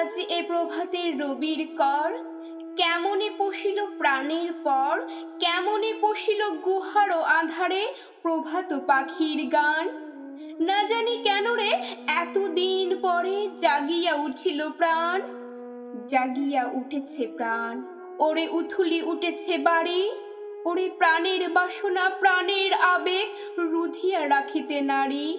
আজ এ প্রভাতের রবির কর? কেমনে পশিল প্রাণের পর? কেমনে পশিল গুহার আধারে প্রভাত পাখির গান? না জানি কেন রে, এতদিন পরে জাগিয়া উঠিল প্রাণ। জাগিয়া উঠেছে প্রাণ। ওরে উথুলি উঠেছে বাড়ি। ওরে প্রাণের বাসনা, প্রাণের আবেগ রুধিয়া রাখিতে নারী।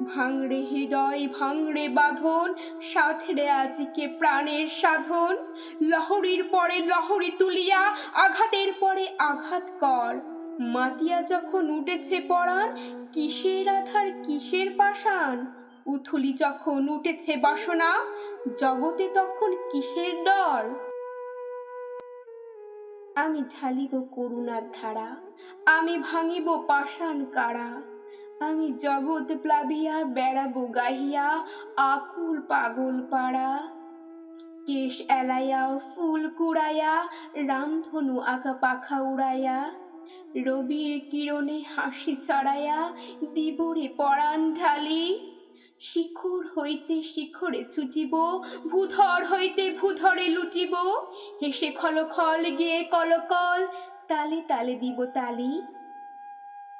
ভাঙড়ে হৃদয়, ভাঙড়ে বাঁধন, সাথরে আজকে প্রাণের সাধন। লহরীর পরে লহরি তুলিয়া, আঘাতের পরে আঘাত কর। মাতিয়া যখন উঠেছে পরাণ, কিসের আধার, কিসের পাষাণ? উথুলি যখন উঠেছে বাসনা, জগতে তখন কিসের ডর? আমি ঢালিব করুণার ধারা, আমি ভাঙিব পাষাণ কারা? আমি জগৎ প্লাবিয়া বেড়াবো গাহিয়া, আকুল পাগল পাড়া। কেশ এলাইয়া, ফুল কুড়াইয়া, রামধনু আঁকা পাখা উড়াইয়া। রবির কিরণে হাসি চড়াইয়া দিবরে পরাণ ঢালি। শিখর হইতে শিখরে ছুটিব, ভূধর হইতে ভূধরে লুটিব। হেসে খলখল গিয়ে কলকল, তালে তালে দিব তালি।